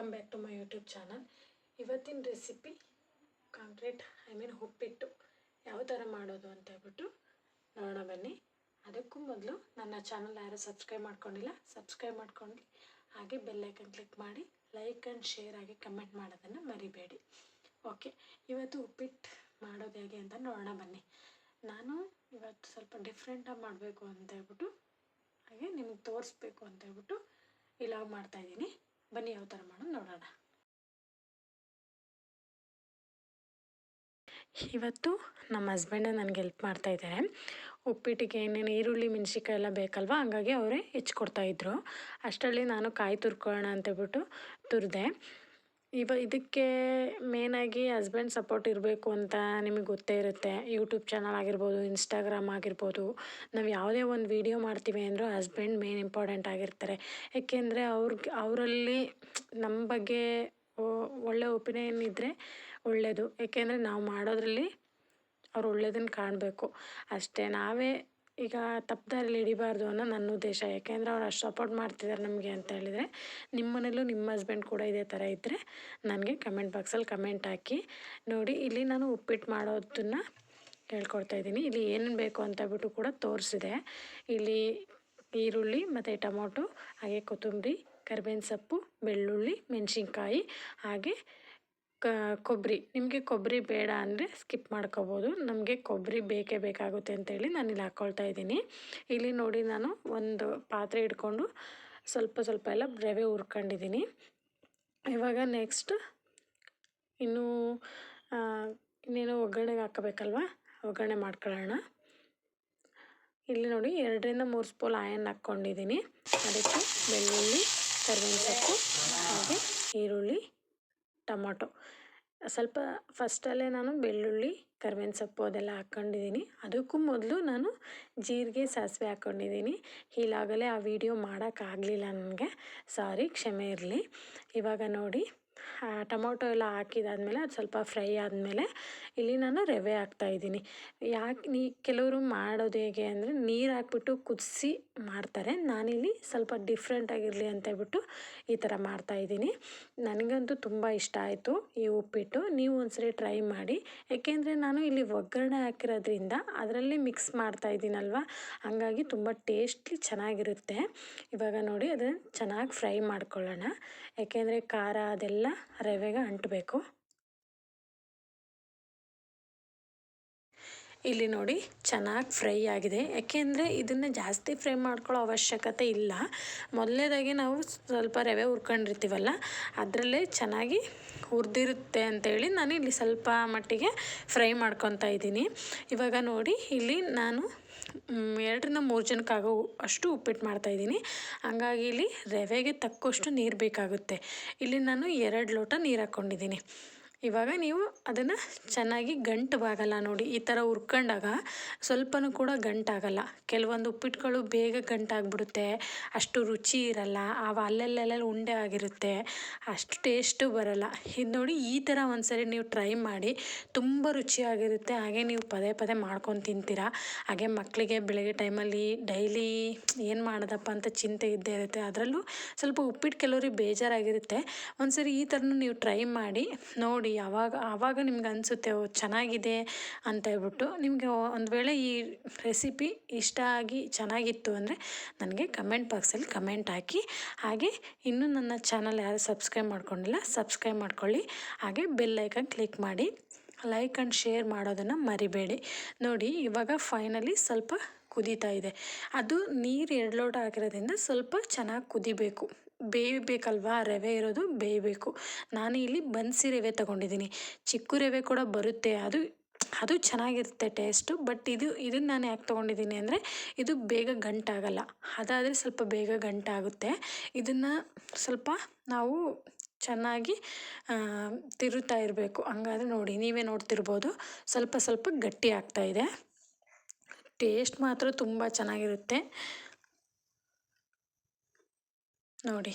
Welcome back to my YouTube channel ಇವತ್ತಿನ recipe concrete I mean ಉಪ್ಪಿಟ್ಟು ಯಾವ ಥರ ಮಾಡೋದು ಅಂತ ಹೇಳ್ಬಿಟ್ಟು ನೋಡೋಣ ಬನ್ನಿ. ಅದಕ್ಕೂ ಮೊದಲು ನನ್ನ ಚಾನಲ್ ಯಾರು ಸಬ್ಸ್ಕ್ರೈಬ್ ಮಾಡ್ಕೊಂಡಿಲ್ಲ ಸಬ್ಸ್ಕ್ರೈಬ್ ಮಾಡ್ಕೊಂಡು ಹಾಗೆ ಬೆಲ್ಲೈಕನ್ ಕ್ಲಿಕ್ ಮಾಡಿ ಲೈಕ್ ಆ್ಯಂಡ್ ಶೇರ್ ಆಗಿ ಕಮೆಂಟ್ ಮಾಡೋದನ್ನು ಮರಿಬೇಡಿ. ಓಕೆ ಇವತ್ತು ಉಪ್ಪಿಟ್ಟು ಮಾಡೋದು ಹೇಗೆ ಅಂತ ನೋಡೋಣ ಬನ್ನಿ. ನಾನು ಇವತ್ತು ಸ್ವಲ್ಪ ಡಿಫ್ರೆಂಟಾಗಿ ಮಾಡಬೇಕು ಅಂತ ಹೇಳ್ಬಿಟ್ಟು, ಹಾಗೆ ನಿಮ್ಗೆ ತೋರಿಸ್ಬೇಕು ಅಂತ ಹೇಳ್ಬಿಟ್ಟು, ಇಲಾವ್ ಮಾಡ್ತಾಯಿದ್ದೀನಿ ಬನ್ನಿ, ಯಾವ ಥರ ಮಾಡೋದು ನೋಡೋಣ. ಇವತ್ತು ನಮ್ಮ ಹಸ್ಬೆಂಡೇ ನನಗೆ ಹೆಲ್ಪ್ ಮಾಡ್ತಾ ಇದ್ದಾರೆ. ಉಪ್ಪಿಟ್ಟಿಗೆ, ಏನೇನು ಈರುಳ್ಳಿ, ಮೆಣಸಿನ್ಕಾಯಿ ಎಲ್ಲ ಬೇಕಲ್ವ? ಹಂಗಾಗಿ ಅವರೇ ಹೆಚ್ಚಿಕೊಡ್ತಾಯಿದ್ರು ಅಷ್ಟರಲ್ಲಿ ನಾನು ಕಾಯಿ ತುರ್ಕೊಳ್ಳೋಣ ಅಂತೇಳ್ಬಿಟ್ಟು ತುರಿದೆ. ಇವ ಇದಕ್ಕೆ ಮೇನಾಗಿ ಹಸ್ಬೆಂಡ್ ಸಪೋರ್ಟ್ ಇರಬೇಕು ಅಂತ ನಿಮಗೆ ಗೊತ್ತೇ ಇರುತ್ತೆ. ಯೂಟ್ಯೂಬ್ ಚಾನಲ್ ಆಗಿರ್ಬೋದು ಇನ್ಸ್ಟಾಗ್ರಾಮ್ ಆಗಿರ್ಬೋದು. ನಾವು ಯಾವುದೇ ಒಂದು ವೀಡಿಯೋ ಮಾಡ್ತೀವಿ ಅಂದರೂ ಹಸ್ಬೆಂಡ್ ಮೇನ್ ಇಂಪಾರ್ಟೆಂಟ್ ಆಗಿರ್ತಾರೆ. ಏಕೆಂದರೆ ಅವ್ರಿಗೆ, ಅವರಲ್ಲಿ ನಮ್ಮ ಬಗ್ಗೆ ಒಳ್ಳೆ ಒಪಿನಿಯನ್ ಇದ್ದರೆ ಒಳ್ಳೆಯದು ಏಕೆಂದರೆ ನಾವು ಮಾಡೋದರಲ್ಲಿ ಅವ್ರು ಒಳ್ಳೆಯದನ್ನು ಕಾಣಬೇಕು. ಅಷ್ಟೇ ನಾವೇ ಈಗ ತಪ್ಪು ದಾರಿಲಿ ಹಿಡಿಬಾರ್ದು ಅನ್ನೋ ನನ್ನ ಉದ್ದೇಶ. ಯಾಕೆಂದರೆ ಅವ್ರು ಅಷ್ಟು ಸಪೋರ್ಟ್ ಮಾಡ್ತಿದ್ದಾರೆ ನಮಗೆ ಅಂತ ಹೇಳಿದರೆ ನಿಮ್ಮ ಮನೇಲೂ ನಿಮ್ಮ ಹಸ್ಬೆಂಡ್ ಕೂಡ ಇದೇ ಥರ ಇದ್ದರೆ ನನಗೆ ಕಮೆಂಟ್ ಬಾಕ್ಸಲ್ಲಿ ಕಮೆಂಟ್ ಹಾಕಿ. ನೋಡಿ, ಇಲ್ಲಿ ನಾನು ಉಪ್ಪಿಟ್ಟು ಮಾಡೋದನ್ನು ಹೇಳ್ಕೊಡ್ತಾ ಇದ್ದೀನಿ. ಇಲ್ಲಿ ಏನೇನು ಬೇಕು ಅಂತ ಬಿಟ್ಟು ಕೂಡ ತೋರಿಸಿದೆ. ಇಲ್ಲಿ ಈರುಳ್ಳಿ ಮತ್ತು ಟೊಮೊಟೊ, ಹಾಗೆ ಕೊತ್ತಂಬರಿ, ಕರಿಬೇವಿನ ಸೊಪ್ಪು, ಬೆಳ್ಳುಳ್ಳಿ, ಮೆಣಸಿನ್ಕಾಯಿ, ಹಾಗೆ ಕ, ಕೊಬ್ಬರಿ. ನಿಮಗೆ ಕೊಬ್ಬರಿ ಬೇಡ ಅಂದರೆ ಸ್ಕಿಪ್ ಮಾಡ್ಕೋಬೋದು. ನಮಗೆ ಕೊಬ್ಬರಿ ಬೇಕೇ ಬೇಕಾಗುತ್ತೆ ಅಂತೇಳಿ ನಾನು ಇಲ್ಲಿ ಹಾಕ್ಕೊಳ್ತಾ ಇದ್ದೀನಿ. ಇಲ್ಲಿ ನೋಡಿ ನಾನು ಒಂದು ಪಾತ್ರೆ ಇಟ್ಕೊಂಡು ಸ್ವಲ್ಪ ಸ್ವಲ್ಪ ಎಲ್ಲ ರವೆ ಹುರ್ಕೊಂಡಿದ್ದೀನಿ. ಇವಾಗ ನೆಕ್ಸ್ಟ್ ಇನ್ನೂ ಇನ್ನೇನು ಒಗ್ಗರಣೆಗೆ ಹಾಕಬೇಕಲ್ವ? ಒಗ್ಗರಣೆ ಮಾಡ್ಕೊಳ್ಳೋಣ. ಇಲ್ಲಿ ನೋಡಿ ಎರಡರಿಂದ ಮೂರು ಸ್ಪೂನ್ ಆಯನ್ ಹಾಕ್ಕೊಂಡಿದ್ದೀನಿ. ಅದಕ್ಕೆ ಬೆಳ್ಳುಳ್ಳಿ, ಕರ್ಬೇವಿನ ಸೊಪ್ಪು, ಹಾಗೆ ಈರುಳ್ಳಿ. ಟೊಮೊಟೊ. ಸ್ವಲ್ಪ ಫಸ್ಟಲ್ಲೇ ನಾನು ಬೆಳ್ಳುಳ್ಳಿ, ಕರಿಬೇವಿನ ಸೊಪ್ಪು ಅದೆಲ್ಲ ಹಾಕ್ಕೊಂಡಿದ್ದೀನಿ. ಅದಕ್ಕೂ ಮೊದಲು ನಾನು ಜೀರಿಗೆ, ಸಾಸಿವೆ ಹಾಕ್ಕೊಂಡಿದ್ದೀನಿ. ಈಗಾಗಲೇ ಆ ವಿಡಿಯೋ ಮಾಡೋಕ್ಕಾಗಲಿಲ್ಲ ನನಗೆ. ಸಾರಿ, ಕ್ಷಮೆ ಇರಲಿ. ಇವಾಗ ನೋಡಿ. ಟೊಮೊಟೊ ಎಲ್ಲ ಹಾಕಿದಾದ್ಮೇಲೆ ಅದು ಸ್ವಲ್ಪ ಫ್ರೈ ಆದಮೇಲೆ ಇಲ್ಲಿ ನಾನು ರವೆ ಹಾಕ್ತಾಯಿದ್ದೀನಿ ಯಾಕೆ ನೀ, ಕೆಲವರು ಮಾಡೋದು ಹೇಗೆ ಅಂದರೆ ನೀರು ಹಾಕ್ಬಿಟ್ಟು ಕುದಿಸಿ ಮಾಡ್ತಾರೆ. ನಾನಿಲ್ಲಿ ಸ್ವಲ್ಪ ಡಿಫ್ರೆಂಟ್ ಆಗಿರಲಿ ಅಂತ ಹೇಳ್ಬಿಟ್ಟು ಈ ಥರ ಮಾಡ್ತಾಯಿದ್ದೀನಿ ನನಗಂತೂ ತುಂಬ ಇಷ್ಟ ಆಯಿತು ಈ ಉಪ್ಪಿಟ್ಟು. ನೀವು ಒಂದ್ಸರಿ ಟ್ರೈ ಮಾಡಿ. ಏಕೆಂದರೆ ನಾನು ಇಲ್ಲಿ ಒಗ್ಗರಣೆ ಹಾಕಿರೋದ್ರಿಂದ ಅದರಲ್ಲಿ ಮಿಕ್ಸ್ ಮಾಡ್ತಾಯಿದ್ದೀನಲ್ವ ಹಾಗಾಗಿ ತುಂಬ ಟೇಸ್ಟ್ಲಿ ಚೆನ್ನಾಗಿರುತ್ತೆ. ಇವಾಗ ನೋಡಿ, ಅದನ್ನು ಚೆನ್ನಾಗಿ ಫ್ರೈ ಮಾಡ್ಕೊಳ್ಳೋಣ. ಏಕೆಂದರೆ ಖಾರ ಅದೆಲ್ಲ ರವೆಗೆ ಅಂಟಬೇಕು. ಇಲ್ಲಿ ನೋಡಿ ಚೆನ್ನಾಗಿ ಫ್ರೈ ಆಗಿದೆ. ಯಾಕೆಂದರೆ ಇದನ್ನು ಜಾಸ್ತಿ ಫ್ರೈ ಮಾಡ್ಕೊಳ್ಳೋ ಅವಶ್ಯಕತೆ ಇಲ್ಲ. ಮೊದಲನೇದಾಗಿ ನಾವು ಸ್ವಲ್ಪ ರವೆ ಹುರ್ಕೊಂಡಿರ್ತೀವಲ್ಲ, ಅದರಲ್ಲೇ ಚೆನ್ನಾಗಿ ಹುರಿದಿರುತ್ತೆ ಅಂತೇಳಿ ನಾನು ಇಲ್ಲಿ ಸ್ವಲ್ಪ ಮಟ್ಟಿಗೆ ಫ್ರೈ ಮಾಡ್ಕೊತಾ ಇದ್ದೀನಿ. ಇವಾಗ ನೋಡಿ ಇಲ್ಲಿ ನಾನು ಎರಡರಿಂದ ಮೂರು ಜನಕ್ಕಾಗೋ ಅಷ್ಟು ಉಪ್ಪಿಟ್ಟು ಮಾಡ್ತಾಯಿದ್ದೀನಿ ಹಂಗಾಗಿ ಇಲ್ಲಿ ರವೆಗೆ ತಕ್ಕಷ್ಟು ನೀರು ಬೇಕಾಗುತ್ತೆ. ಇಲ್ಲಿ ನಾನು ಎರಡು ಲೋಟ ನೀರು ಹಾಕ್ಕೊಂಡಿದ್ದೀನಿ ಇವಾಗ ನೀವು ಅದನ್ನು ಚೆನ್ನಾಗಿ ಗಂಟು ಬಾಗಲ್ಲ ನೋಡಿ, ಈ ಥರ ಹುರ್ಕೊಂಡಾಗ ಸ್ವಲ್ಪನೂ ಕೂಡ ಗಂಟಾಗಲ್ಲ. ಕೆಲವೊಂದು ಉಪ್ಪಿಟ್ಟುಗಳು ಬೇಗ ಗಂಟಾಗ್ಬಿಡುತ್ತೆ, ಅಷ್ಟು ರುಚಿ ಇರಲ್ಲ, ಅವ ಅಲ್ಲಲ್ಲೆಲ್ಲ ಉಂಡೆ ಆಗಿರುತ್ತೆ, ಅಷ್ಟು ಟೇಸ್ಟು ಬರಲ್ಲ. ಇದು ನೋಡಿ ಈ ಥರ ಒಂದ್ಸರಿ ನೀವು ಟ್ರೈ ಮಾಡಿ, ತುಂಬ ರುಚಿಯಾಗಿರುತ್ತೆ, ಹಾಗೆ ನೀವು ಪದೇ ಪದೇ ಮಾಡ್ಕೊಂಡು ತಿಂತೀರಾ. ಹಾಗೆ ಮಕ್ಕಳಿಗೆ ಬೆಳಗ್ಗೆ ಟೈಮಲ್ಲಿ ಡೈಲಿ ಏನು ಮಾಡೋದಪ್ಪ ಅಂತ ಚಿಂತೆ ಇದ್ದೇ ಇರುತ್ತೆ, ಅದರಲ್ಲೂ ಸ್ವಲ್ಪ ಉಪ್ಪಿಟ್ಟು ಕೆಲವ್ರಿಗೆ ಬೇಜಾರಾಗಿರುತ್ತೆ. ಒಂದ್ಸರಿ ಈ ಥರನೂ ನೀವು ಟ್ರೈ ಮಾಡಿ, ನೋಡಿ ಯಾವಾಗ, ಆವಾಗ ನಿಮ್ಗೆ ಅನಿಸುತ್ತೆ, ಓ, ಚೆನ್ನಾಗಿದೆ ಅಂತ ಹೇಳ್ಬಿಟ್ಟು ನಿಮಗೆ ಒಂದು ವೇಳೆ ಈ ರೆಸಿಪಿ ಇಷ್ಟ ಆಗಿ ಚೆನ್ನಾಗಿತ್ತು ಅಂದರೆ ನನಗೆ ಕಮೆಂಟ್ ಬಾಕ್ಸಲ್ಲಿ ಕಮೆಂಟ್ ಹಾಕಿ. ಹಾಗೆ ಇನ್ನೂ ನನ್ನ ಚಾನಲ್ ಯಾರು ಸಬ್ಸ್ಕ್ರೈಬ್ ಮಾಡ್ಕೊಂಡಿಲ್ಲ, ಸಬ್ಸ್ಕ್ರೈಬ್ ಮಾಡ್ಕೊಳ್ಳಿ. ಹಾಗೆ ಬೆಲ್ ಐಕನ್ ಕ್ಲಿಕ್ ಮಾಡಿ. ಲೈಕ್ ಆ್ಯಂಡ್ ಶೇರ್ ಮಾಡೋದನ್ನು ಮರಿಬೇಡಿ. ನೋಡಿ, ಇವಾಗ ಫೈನಲಿ ಸ್ವಲ್ಪ ಕುದೀತಾ ಇದೆ. ಅದು ನೀರು ಎರಡು ಲೋಟ ಹಾಕಿರೋದ್ರಿಂದ ಸ್ವಲ್ಪ ಚೆನ್ನಾಗಿ ಕುದಿಬೇಕು. ಬೇಯಬೇಕಲ್ವಾ? ರವೆ ಇರೋದು ಬೇಯಬೇಕು. ನಾನು ಇಲ್ಲಿ ಬನ್ಸಿ ರವೆ ತಗೊಂಡಿದ್ದೀನಿ. ಚಿಕ್ಕು ರವೆ ಕೂಡ ಬರುತ್ತೆ. ಅದು ಅದು ಚೆನ್ನಾಗಿರುತ್ತೆ ಟೇಸ್ಟು. ಬಟ್ ಇದು, ಇದನ್ನು ನಾನು ಯಾಕೆ ತೊಗೊಂಡಿದ್ದೀನಿ ಅಂದರೆ, ಇದು ಬೇಗ ಗಂಟಾಗಲ್ಲ. ಅದಾದರೆ ಸ್ವಲ್ಪ ಬೇಗ ಗಂಟಾಗುತ್ತೆ. ಇದನ್ನು ಸ್ವಲ್ಪ ನಾವು ಚೆನ್ನಾಗಿ ತಿರುತ್ತಾ ಇರಬೇಕು. ಹಂಗಾದ್ರೆ ನೋಡಿ, ನೀವೇ ನೋಡ್ತಿರ್ಬೋದು. ಸ್ವಲ್ಪ ಸ್ವಲ್ಪ ಗಟ್ಟಿ ಆಗ್ತಾಯಿದೆ ಟೇಸ್ಟ್ ಮಾತ್ರ ತುಂಬ ಚೆನ್ನಾಗಿರುತ್ತೆ. ನೋಡಿ.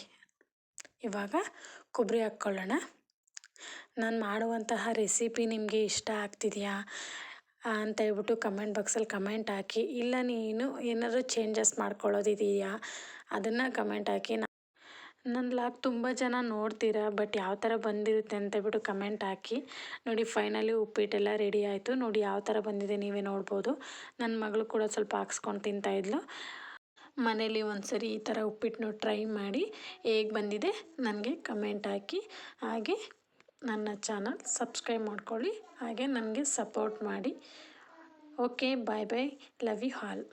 ಇವಾಗ ಕೊಬ್ಬರಿ ಹಾಕ್ಕೊಳ್ಳೋಣ. ನಾನು ಮಾಡುವಂತಹ ರೆಸಿಪಿ ನಿಮಗೆ ಇಷ್ಟ ಆಗ್ತಿದೆಯಾ? ಅಂತ ಹೇಳ್ಬಿಟ್ಟು ಕಮೆಂಟ್ ಬಾಕ್ಸಲ್ಲಿ ಕಮೆಂಟ್ ಹಾಕಿ. ಇಲ್ಲ, ನೀನು ಏನಾದರೂ ಚೇಂಜಸ್ ಮಾಡ್ಕೊಳ್ಳೋದಿದೆಯಾ? ಅದನ್ನು ಕಮೆಂಟ್ ಹಾಕಿ. ನನ್ನ ಲಾಗ್ ತುಂಬ ಜನ ನೋಡ್ತೀರಾ, ಬಟ್ ಯಾವ ಥರ ಬಂದಿರುತ್ತೆ ಅಂತ ಹೇಳ್ಬಿಟ್ಟು ಕಮೆಂಟ್ ಹಾಕಿ. ನೋಡಿ, ಫೈನಲಿ ಉಪ್ಪಿಟ್ಟೆಲ್ಲ ರೆಡಿ ಆಯಿತು. ನೋಡಿ, ಯಾವ ಥರ ಬಂದಿದೆ ನೀವೇ ನೋಡ್ಬೋದು. ನನ್ನ ಮಗಳು ಕೂಡ ಸ್ವಲ್ಪ ಹಾಕ್ಸ್ಕೊಂಡು ತಿಂತಾಯಿದ್ಲು ಮನೇಲಿ ಒಂದು ಸರಿ ಈ ಥರ ಉಪ್ಪಿಟ್ಟನ್ನು ಟ್ರೈ ಮಾಡಿ ಹೇಗೆ ಬಂದಿದೆ ನನಗೆ ಕಮೆಂಟ್ ಹಾಕಿ. ಹಾಗೆ ನನ್ನ ಚಾನಲ್ ಸಬ್ಸ್ಕ್ರೈಬ್ ಮಾಡ್ಕೊಳ್ಳಿ, ಹಾಗೆ ನನಗೆ ಸಪೋರ್ಟ್ ಮಾಡಿ. Okay, bye bye, love you all